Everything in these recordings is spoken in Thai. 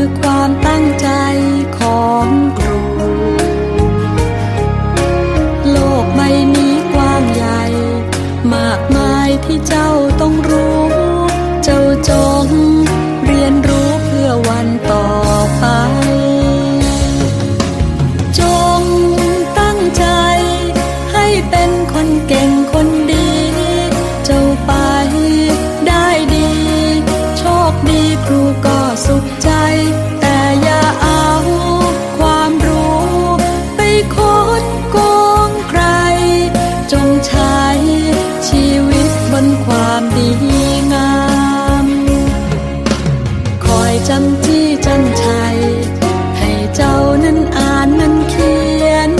คือความตั้งใจของครู โลกใบนี้กว้างใหญ่ มากมายที่เจ้าต้องรู้ ดโกงใคร จงใช้ชีวิตบนความดีงาม คอยจำจี้จำชัย ให้เจ้านั้นอ่านนั้นเขียน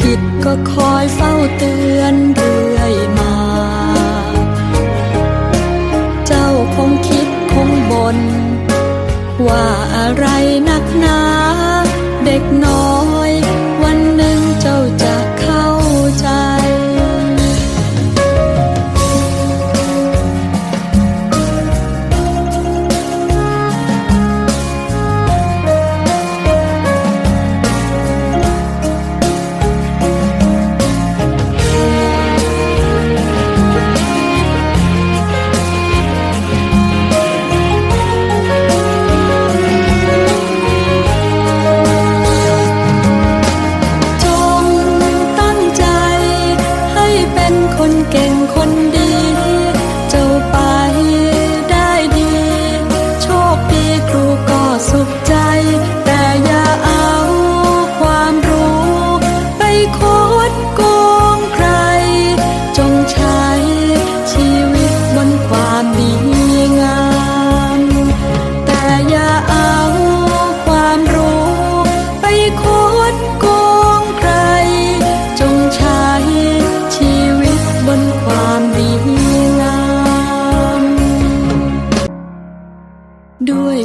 ผิดก็คอยเฝ้าเตือนเรื่อยมา เจ้าคงคิดคงบนว่าอะไรนักหนา เด็กน้อย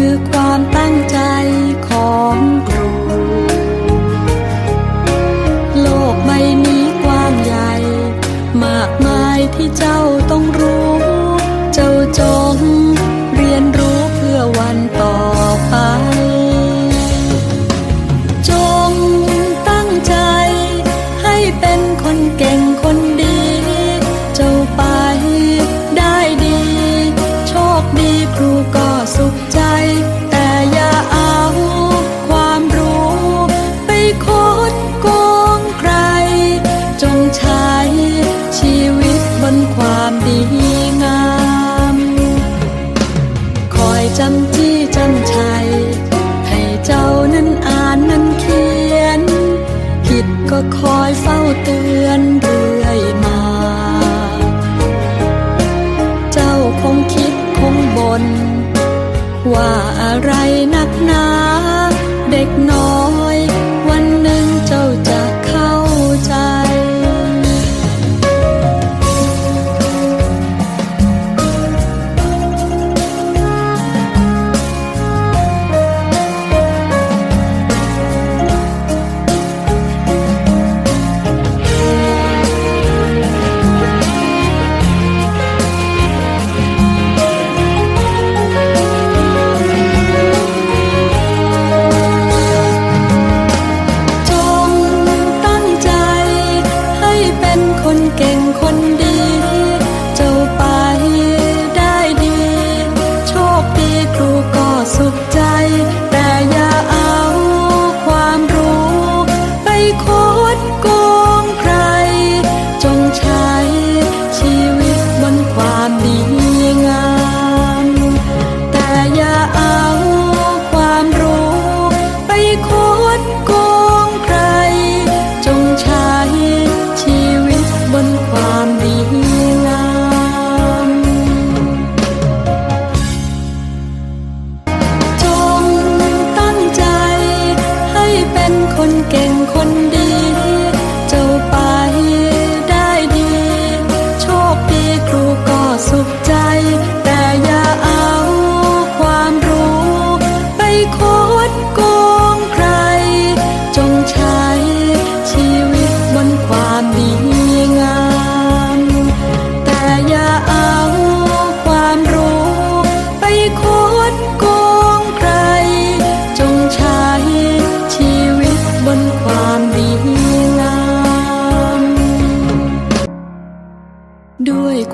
คือความตั้งใจของ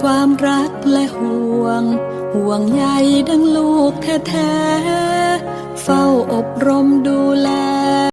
ความรักและห่วง ห่วงใยดังลูกแท้ๆ เฝ้าอบรมดูแล